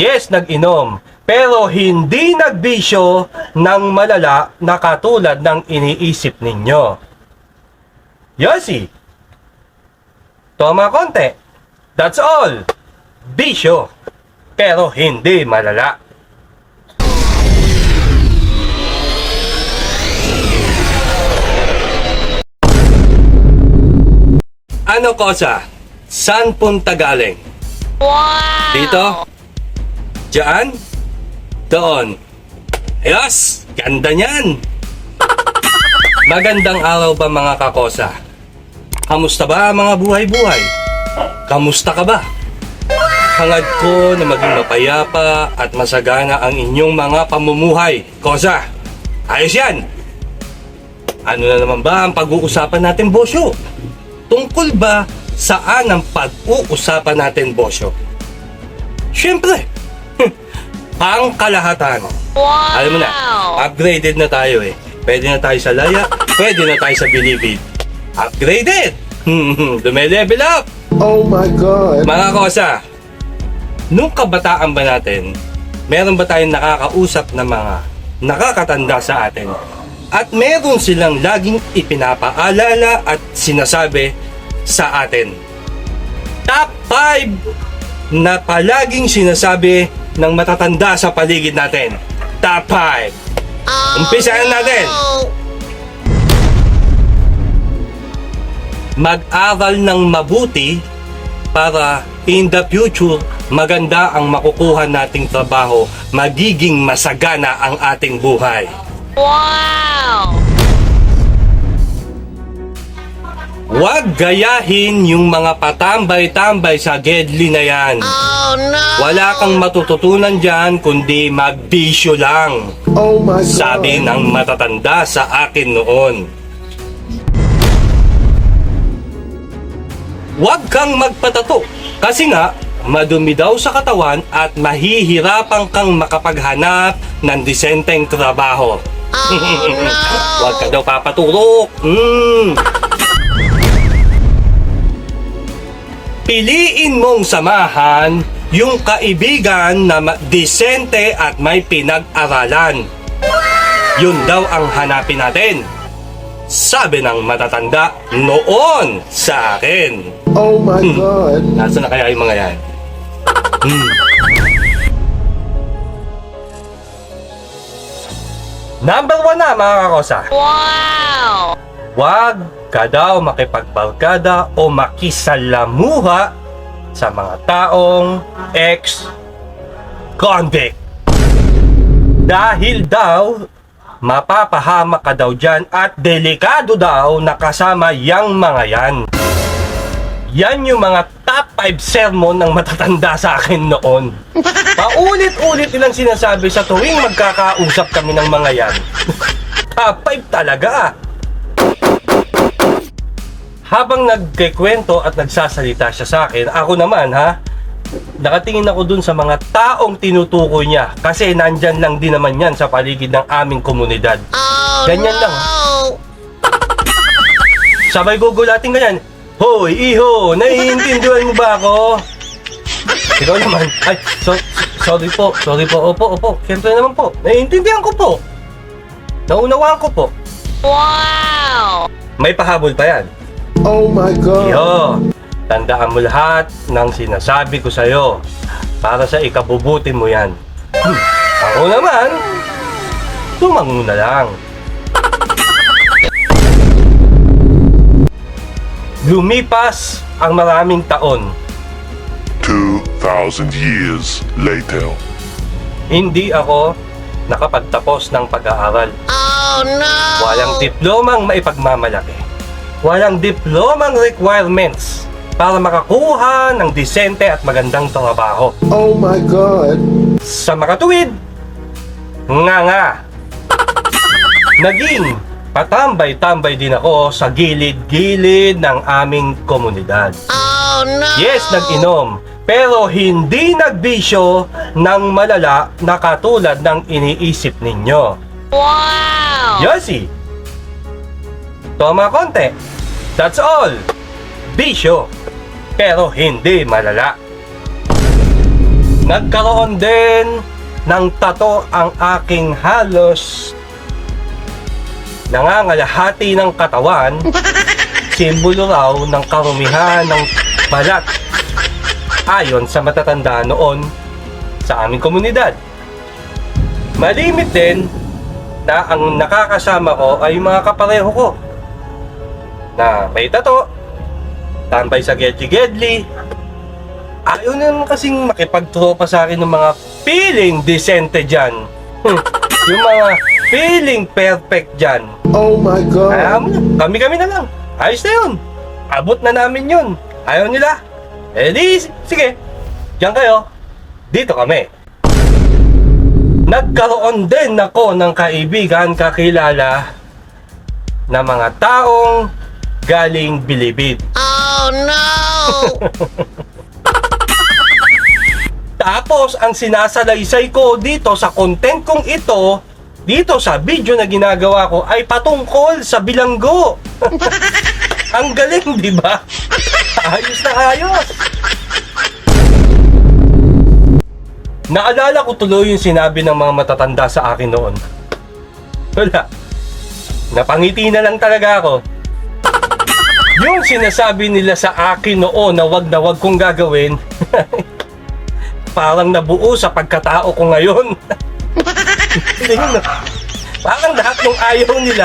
Yes, nag-inom. Pero hindi nagbisyo ng malala na katulad ng iniisip ninyo. Yossi. Toma konti. That's all. Bisyo. Pero hindi malala. Ano kosa? Saan punta galing? Wow! Dito? Diyan? Doon. Ayos! Ganda niyan! Magandang araw ba mga kakosa? Kamusta ba mga buhay-buhay? Kamusta ka ba? Hangad ko na maging mapayapa at masagana ang inyong mga pamumuhay. Kosa, ayos yan! Ano na naman ba ang pag-uusapan natin, Bosyo? Tungkol ba saan ang pag-uusapan natin, Bosyo? Siyempre, ang kalahatan. Wow! Alam mo na, upgraded na tayo eh. Pwede na tayo sa Laya, pwede na tayo sa Bilibid. Upgraded! Dume-level up! Oh my god. Mga kosa, nung kabataan ba natin, meron ba tayong nakakausap na mga nakakatanda sa atin? At meron silang laging ipinapaalala at sinasabi sa atin. Top 5 na palaging sinasabi ng matatanda sa paligid natin. Top 5. Oh, Umpisahan natin. no! mag-aral ng mabuti para in the future maganda ang makukuha nating trabaho, magiging masagana ang ating buhay. Wow! Huwag gayahin yung mga patambay-tambay sa gedli na yan. Oh no! Wala kang matututunan dyan kundi magbisyo lang. Oh my god. Sabi ng matatanda sa akin noon. Huwag kang magpatato kasi nga madumi daw sa katawan at mahihirapan kang makapaghanap ng disenteng trabaho. Oh no! Huwag ka daw papaturok. Mm. Piliin mong samahan yung kaibigan na disente at may pinag-aralan. Yun daw ang hanapin natin. Sabi ng matatanda noon sa akin. Oh my god. Nasaan na kaya yung mga yan? Hmm. Number one na mga kakosa. Wow! Huwag ka daw makipagbarkada o makisalamuha sa mga taong ex-convict. Dahil daw, mapapahama ka daw dyan at delikado daw na kasama yang mga yan. Yan yung mga top 5 sermon ng matatanda sa akin noon. Paulit-ulit nilang sinasabi sa tuwing magkakausap kami ng mga yan. top 5 talaga. Habang nagkikwento at nagsasalita siya sa akin, ako naman ha, nakatingin ako dun sa mga taong tinutukoy niya kasi nandyan lang din naman yan sa paligid ng aming komunidad. Oh Ganyan no! lang. Sabay gugulating ganyan, Hoy, iho, naiintindihan mo ba ako? Ikaw naman, ay, so, sorry po, sorry po, opo, opo, siyempre naman po, naiintindihan ko po. Naunawaan ko po. Wow! May pahabol pa yan. Oh my god. Iyo, tandaan mo lahat ng sinasabi ko sa'yo para sa ikabubuti mo yan. Hmm, ako naman, tumango na lang. Lumipas ang maraming taon, 2,000 years later. hindi ako nakapagtapos ng pag-aaral. Oh no! Walang diplomang maipagmamalaki. Walang diplomang requirements para makakuha ng disente at magandang trabaho. Oh my god. Sa makatuwid, nga nga, naging patambay-tambay din ako sa gilid-gilid ng aming komunidad. Oh no! Yes, nag-inom, pero hindi nagbisyo ng malala na katulad ng iniisip ninyo. Wow! Yossi, toma konti. That's all. Bisyo, pero hindi malala. Nagkaroon din ng tato ang aking halos nangangalahati ng katawan, simbolo raw ng karumihan ng balat. Ayon sa matatanda noon sa aming komunidad. Malimit din na ang nakakasama ko ay mga kapareho ko na may tato, tambay sa gedli-gedli. Ayaw na naman kasing makipagtropa sa akin ng mga feeling decente dyan. Hmm, yung mga feeling perfect dyan. Oh my god. mo na, kami-kami na lang. Ayos na yun. Abot na namin yun. Ayaw nila. Eh di, sige. Diyan kayo. Dito kami. Nagkaroon din ako ng kaibigan kakilala na mga taong galing bilibid. Oh no! Tapos, ang sinasalaysay ko dito sa content kong ito, dito sa video na ginagawa ko, ay patungkol sa bilanggo. ang galing, di ba? ayos na ayos. Naalala ko tuloy yung sinabi ng mga matatanda sa akin noon. Wala. Napangiti na lang talaga ako. Yung sinasabi nila sa akin noon na wag na wag kong gagawin, parang nabuo sa pagkatao ko ngayon. Parang lahat ng ayaw nila,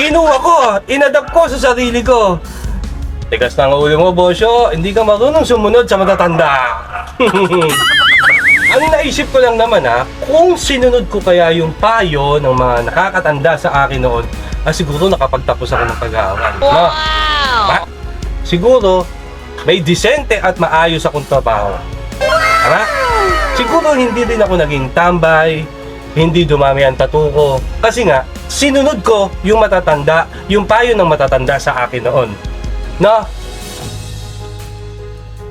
kinuha ko, inadapt ko sa sarili ko. Tigas ng ulo mo, Bosyo, hindi ka marunong sumunod sa matatanda. Ang naisip ko lang naman ha, kung sinunod ko kaya yung payo ng mga nakakatanda sa akin noon, ah, siguro nakapagtapos ako ng pag-aaral. Wow! Pa- siguro may disente at maayos akong trabaho. Tama? Siguro hindi din ako naging tambay, hindi dumami ang tattoo ko. Kasi nga, sinunod ko yung matatanda, yung payo ng matatanda sa akin noon. No?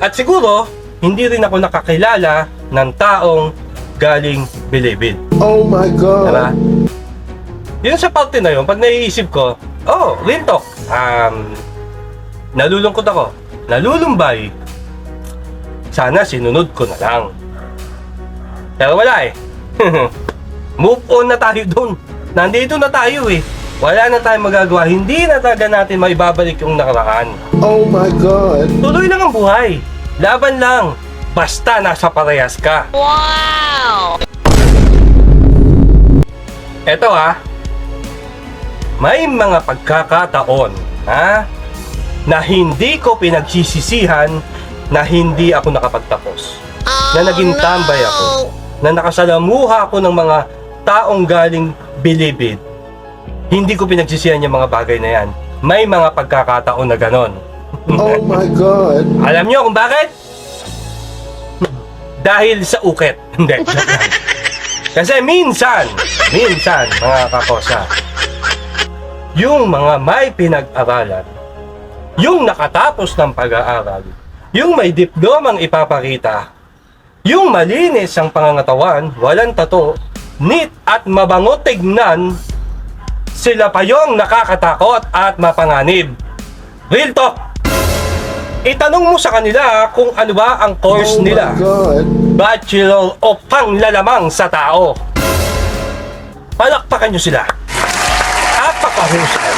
At siguro, hindi rin ako nakakilala ng taong galing bilibid. Oh my Diba? god. Yun sa parte na yun, pag naiisip ko, oh, real talk. Um, nalulungkot ako. Nalulumbay. Sana sinunod ko na lang. Pero wala eh. Move on na tayo dun. Nandito na tayo eh. Wala na tayong magagawa. Hindi na talaga natin maibabalik yung nakaraan. Oh my god. Tuloy lang ang buhay. Laban lang. Basta nasa parehas ka. Wow! Eto ha, may mga pagkakataon ha, na hindi ko pinagsisisihan na hindi ako nakapagtapos. Oh Na naging tambay no! ako. Na nakasalamuha ako ng mga taong galing bilibid. Hindi ko pinagsisihan yung mga bagay na yan. May mga pagkakataon na ganon. Oh my god. Alam nyo kung bakit? Dahil sa uket. Hindi. Kasi minsan, minsan, mga kakosa, yung mga may pinag-aralan, yung nakatapos ng pag-aaral, yung may diplomang ipapakita, yung malinis ang pangangatawan, walang tato, neat at mabango tignan, sila pa yung nakakatakot at mapanganib. Real talk! Itanong mo sa kanila kung ano ba ang course Oh nila. Bachelor o Panglalamang sa Tao. Palakpakan nyo sila. Napakahusay.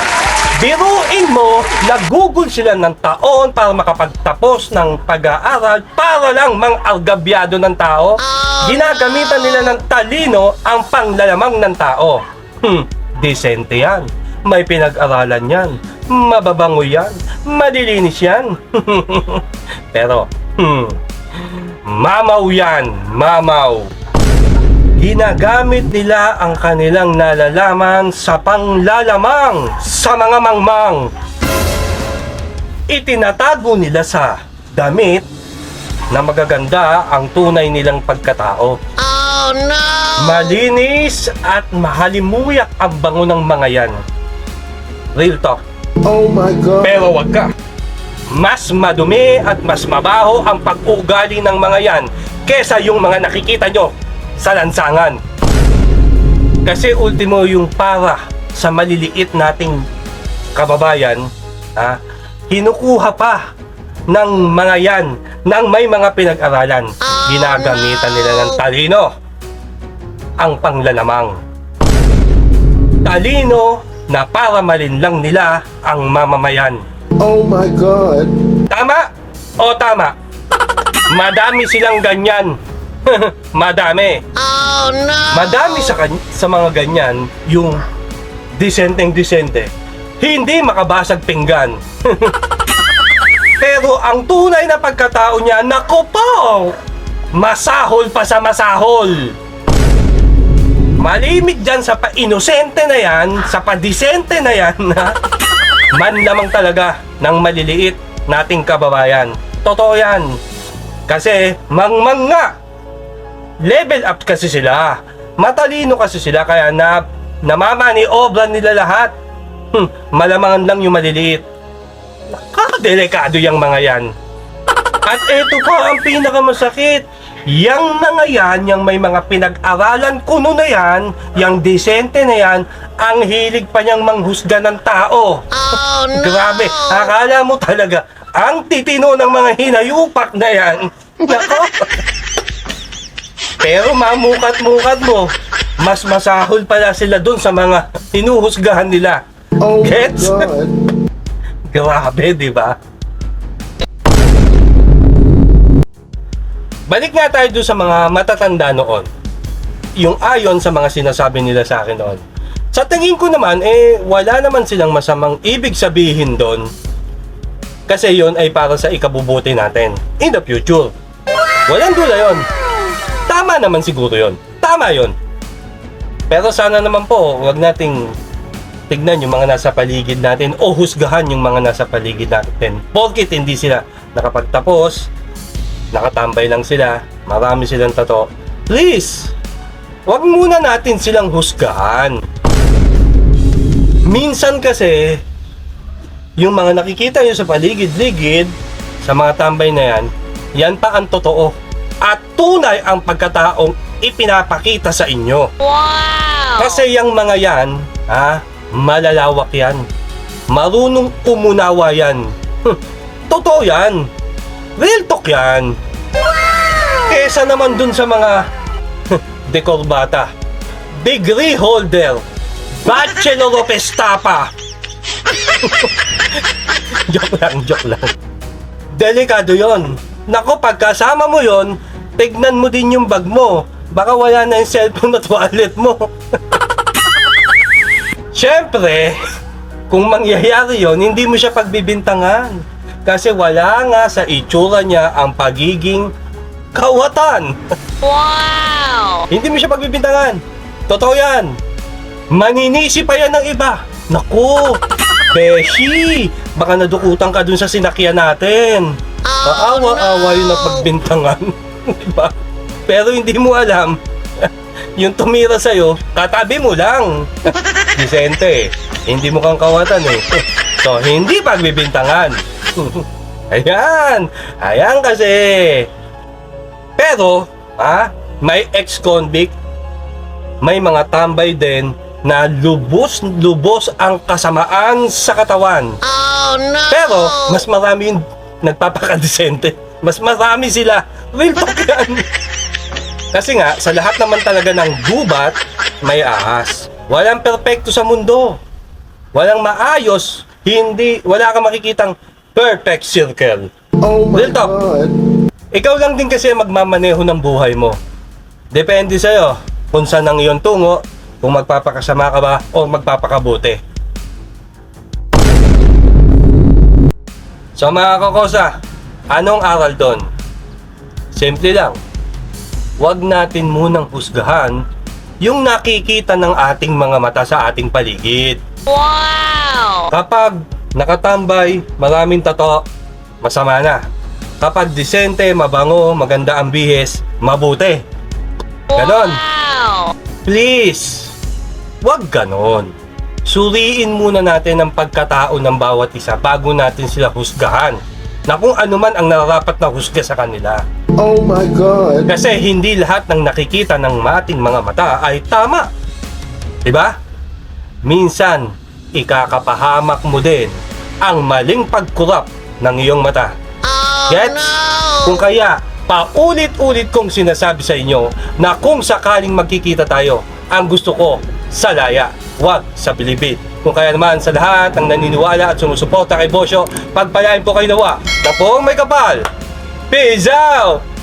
Biruin mo, nagugol sila ng taon para makapagtapos ng pag-aaral para lang mang algabyado ng tao. Ginagamitan nila ng talino ang panglalamang ng tao. Hmm, decente yan. May pinag-aralan yan. Mababango yan. Malilinis yan. Pero, hmm, Mamaw yan, mamaw. Ginagamit nila ang kanilang nalalaman sa panglalamang sa mga mangmang. Itinatago nila sa damit na magaganda ang tunay nilang pagkatao. Oh no! Malinis at mahalimuyak ang bango ng mga yan. Real talk. Oh my god. Pero wag ka. Mas madumi at mas mabaho ang pag-ugali ng mga yan kesa yung mga nakikita nyo sa lansangan. Kasi ultimo yung para sa maliliit nating kababayan, ha, kinukuha pa ng mga yan ng may mga pinag-aralan. Oh ginagamitan nila ng talino ang panglalamang. Talino na para malinlang nila ang mamamayan. Oh my god. Tama o tama? Madami silang ganyan. Madami. Oh no! Madami sa, kan- sa mga ganyan yung disenteng disente. Hindi makabasag pinggan. Pero ang tunay na pagkatao niya, nako po! Masahol pa sa masahol! Malimit dyan sa pa-inosente na yan, sa pa-disente na yan, na man lamang talaga ng maliliit nating kababayan. Totoo yan. Kasi mangmang nga level up kasi sila. Matalino kasi sila kaya na namamaniobran nila lahat. Hmm, malamangan lang yung maliliit. Nakadelikado yung mga yan. At ito pa ang pinakamasakit. Yang mga yan, yung may mga pinag-aralan kuno na yan, yung disente na yan, ang hilig pa niyang manghusga ng tao. Oh no! Grabe, akala mo talaga, ang titino ng mga hinayupak na yan. Nako. Pero mamukat-mukat mo, mas masahol pala sila dun sa mga hinuhusgahan nila. Oh Gets? god. Grabe, di ba? Balik nga tayo doon sa mga matatanda noon. Yung ayon sa mga sinasabi nila sa akin noon. Sa tingin ko naman, eh, wala naman silang masamang ibig sabihin doon. Kasi yon ay para sa ikabubuti natin in the future. Walang dula yon. Tama naman siguro yon. Tama yon. Pero sana naman po, wag nating tignan yung mga nasa paligid natin o husgahan yung mga nasa paligid natin. Porkit hindi sila nakapagtapos, nakatambay lang sila, marami silang tato. Please, wag muna natin silang husgahan. Minsan kasi, yung mga nakikita nyo sa paligid-ligid, sa mga tambay na yan, yan pa ang totoo. At tunay ang pagkataong ipinapakita sa inyo. Wow! Kasi yung mga yan, ha, malalawak yan. Marunong umunawa yan. Hmm, Totoo yan. Real talk yan. Kesa naman dun sa mga dekorbata. Degree holder. Bachelor of Estapa. joke lang, joke lang. Delikado yon. Nako, pagkasama mo yon, tignan mo din yung bag mo. Baka wala na yung cellphone at wallet mo. Siyempre, kung mangyayari yon, hindi mo siya pagbibintangan. Kasi wala nga sa itsura niya ang pagiging kawatan. Wow! Hindi mo siya pagbibintangan. Totoo yan. Maninisi pa yan ng iba. Naku, Beshi, baka nadukutan ka dun sa sinakyan natin. Maawa-awa yung napagbintangan. diba? Pero hindi mo alam, yung tumira sa'yo, katabi mo lang. Vicente, hindi mo kang kawatan eh. So, hindi pagbibintangan. ayan, ayan kasi. Pero, ha, may ex-convict, may mga tambay din na lubos-lubos ang kasamaan sa katawan. Oh no! Pero, mas marami yung nagpapakadesente. Mas marami sila. Real talk yan. Kasi nga, sa lahat naman talaga ng gubat, may ahas. Walang perpekto sa mundo. Walang maayos. Hindi, wala kang makikitang perfect circle. Oh my Real talk. god. Ikaw lang din kasi magmamaneho ng buhay mo. Depende sa'yo kung saan ang iyong tungo, kung magpapakasama ka ba o magpapakabuti. So mga kakosa, anong aral doon? Simple lang. Huwag natin munang husgahan yung nakikita ng ating mga mata sa ating paligid. Wow! Kapag nakatambay, maraming tato, masama na. Kapag disente, mabango, maganda ang bihis, mabuti. Ganon. Wow! Please, wag ganon. Suriin muna natin ang pagkatao ng bawat isa bago natin sila husgahan na kung ano man ang nararapat na husga sa kanila. Oh my god. Kasi hindi lahat ng nakikita ng ating mga mata ay tama. 'Di ba? Minsan, ikakapahamak mo din ang maling pagkurap ng iyong mata. Oh Gets? no! Kung kaya, Paulit-ulit kong sinasabi sa inyo na kung sakaling magkikita tayo, ang gusto ko sa laya, wag sa bilibid. Kung kaya naman sa lahat ng naniniwala at sumusuporta kay Bosyo, pagpalain po kayo nawa na poong may kapal. Peace out!